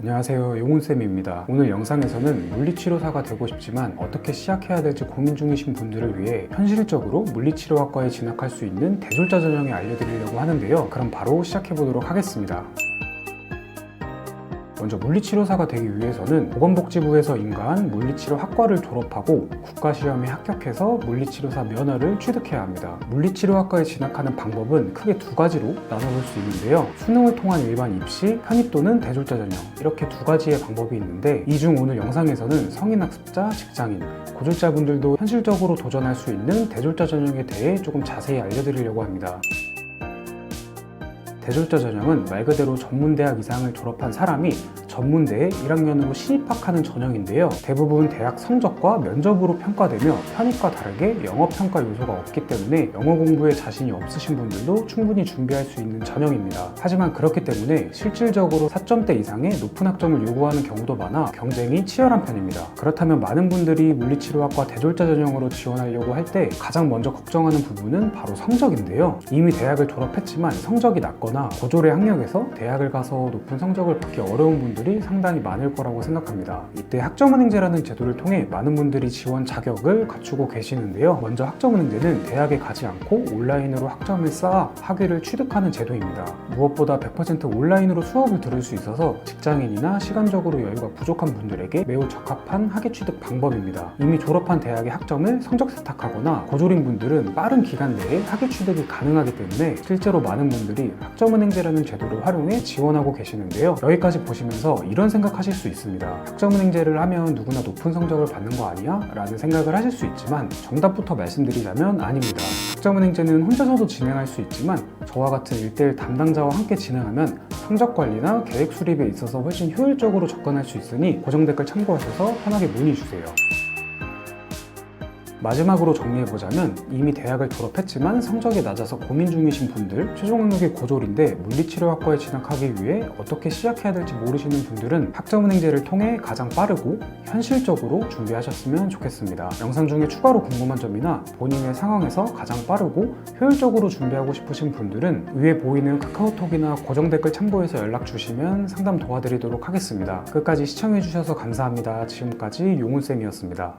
안녕하세요. 용훈쌤입니다. 오늘 영상에서는 물리치료사가 되고 싶지만 어떻게 시작해야 될지 고민 중이신 분들을 위해 현실적으로 물리치료학과에 진학할 수 있는 대졸자 전형에 알려드리려고 하는데요. 그럼 바로 시작해 보도록 하겠습니다 먼저 물리치료사가 되기 위해서는 보건복지부에서 인가한 물리치료 학과를 졸업하고 국가시험에 합격해서 물리치료사 면허를 취득해야 합니다. 물리치료학과에 진학하는 방법은 크게 두 가지로 나눠볼 수 있는데요. 수능을 통한 일반 입시, 편입 또는 대졸자 전형 이렇게 두 가지의 방법이 있는데 이 중 오늘 영상에서는 성인학습자, 직장인, 고졸자분들도 현실적으로 도전할 수 있는 대졸자 전형에 대해 조금 자세히 알려드리려고 합니다. 대졸자 전형은 말 그대로 전문대학 이상을 졸업한 사람이 전문대에 1학년으로 신입학하는 전형인데요. 대부분 대학 성적과 면접으로 평가되며 편입과 다르게 영어 평가 요소가 없기 때문에 영어 공부에 자신이 없으신 분들도 충분히 준비할 수 있는 전형입니다. 하지만 그렇기 때문에 실질적으로 4점대 이상의 높은 학점을 요구하는 경우도 많아 경쟁이 치열한 편입니다. 그렇다면 많은 분들이 물리치료학과 대졸자 전형으로 지원하려고 할 때 가장 먼저 걱정하는 부분은 바로 성적인데요. 이미 대학을 졸업했지만 성적이 낮거나 고졸의 학력에서 대학을 가서 높은 성적을 받기 어려운 분들이 상당히 많을 거라고 생각합니다. 이때 학점은행제라는 제도를 통해 많은 분들이 지원 자격을 갖추고 계시는데요. 먼저 학점은행제는 대학에 가지 않고 온라인으로 학점을 쌓아 학위를 취득하는 제도입니다. 무엇보다 100% 온라인으로 수업을 들을 수 있어서 직장인이나 시간적으로 여유가 부족한 분들에게 매우 적합한 학위 취득 방법입니다. 이미 졸업한 대학의 학점을 성적 세탁하거나 고졸인 분들은 빠른 기간 내에 학위 취득이 가능하기 때문에 실제로 많은 분들이 학점 은행제라는 제도를 활용해 지원하고 계시는데요. 여기까지 보시면서 이런 생각하실 수 있습니다. 학점은행제를 하면 누구나 높은 성적을 받는 거 아니야? 라는 생각을 하실 수 있지만 정답부터 말씀드리자면 아닙니다. 학점은행제는 혼자서도 진행할 수 있지만 저와 같은 1대1 담당자와 함께 진행하면 성적 관리나 계획 수립에 있어서 훨씬 효율적으로 접근할 수 있으니 고정 댓글 참고하셔서 편하게 문의 주세요. 마지막으로 정리해보자면 이미 대학을 졸업했지만 성적이 낮아서 고민 중이신 분들, 최종 학력이 고졸인데 물리치료학과에 진학하기 위해 어떻게 시작해야 될지 모르시는 분들은 학점은행제를 통해 가장 빠르고 현실적으로 준비하셨으면 좋겠습니다. 영상 중에 추가로 궁금한 점이나 본인의 상황에서 가장 빠르고 효율적으로 준비하고 싶으신 분들은 위에 보이는 카카오톡이나 고정 댓글 참고해서 연락 주시면 상담 도와드리도록 하겠습니다. 끝까지 시청해주셔서 감사합니다. 지금까지 용훈쌤이었습니다.